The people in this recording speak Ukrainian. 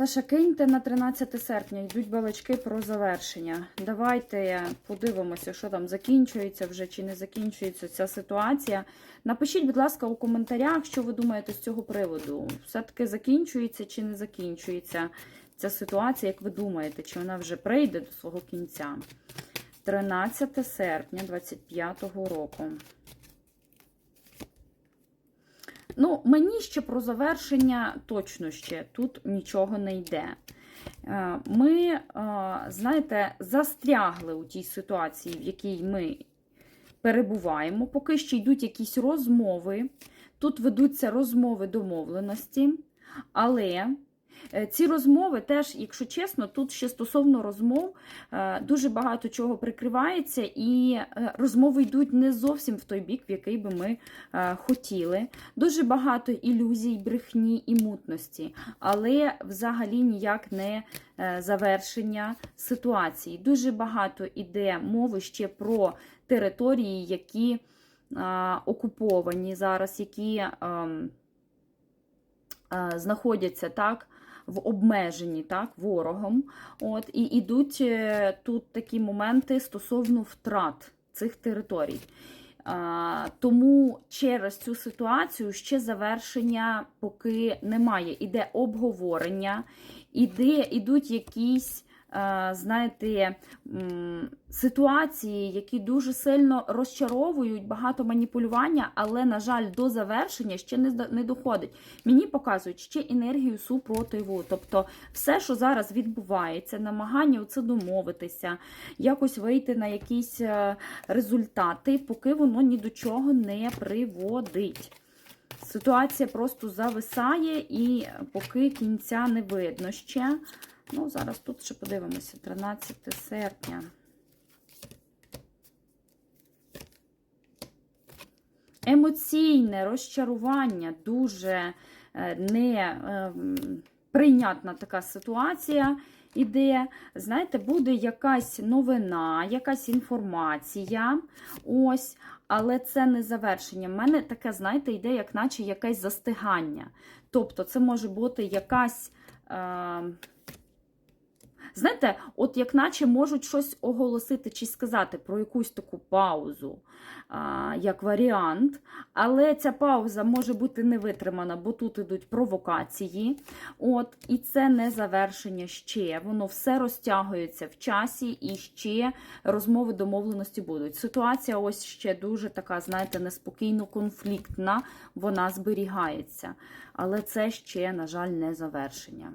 Саша, киньте на 13 серпня, йдуть балачки про завершення. Давайте подивимося, що там закінчується вже чи не закінчується ця ситуація. Напишіть, будь ласка, у коментарях, що ви думаєте з цього приводу. Все-таки закінчується чи не закінчується ця ситуація, як ви думаєте, чи вона вже прийде до свого кінця? 13 серпня 25-го року. Ну, мені ще про завершення точно ще тут нічого не йде. Е, Ми, е, знаєте, застрягли у тій ситуації, в якій ми перебуваємо. Поки ще йдуть якісь розмови. Тут ведуться розмови домовленості, але ці розмови теж, якщо чесно, тут ще стосовно розмов е, дуже багато чого прикривається, і е, розмови йдуть не зовсім в той бік, в який би ми е, хотіли. Дуже багато ілюзій, брехні і мутності, але взагалі ніяк не е, завершення ситуації. Дуже багато іде мови ще про території, які е, окуповані зараз, які ем, е, знаходяться так. В обмеженні так, ворогом. От, І йдуть е, тут такі моменти стосовно втрат цих територій. А, тому через цю ситуацію ще завершення поки немає. Іде обговорення, іде, ідуть якісь, знаєте, ситуації, які дуже сильно розчаровують, багато маніпулювання, але, на жаль, до завершення ще не, доходить. Мені показують ще енергію супротиву. Тобто, все, що зараз відбувається, намагання це домовитися, якось вийти на якісь е, результати, поки воно ні до чого не приводить. Ситуація просто зависає і поки кінця не видно ще. Ну, зараз тут ще подивимося, 13 серпня. Емоційне розчарування, дуже е, неприйнятна така ситуація іде. Знаєте, буде якась новина, якась інформація. Ось, але це не завершення. У мене таке, знаєте, йде, як наче якесь застигання. Тобто, це може бути якась. Е, Знаєте, от як наче можуть щось оголосити чи сказати про якусь таку паузу, а, як варіант, але ця пауза може бути не витримана, бо тут ідуть провокації. От, І це не завершення ще. Воно все розтягується в часі і ще розмови домовленості будуть. Ситуація ось ще дуже така, знаєте, неспокійно конфліктна, вона зберігається. Але це ще, на жаль, не завершення.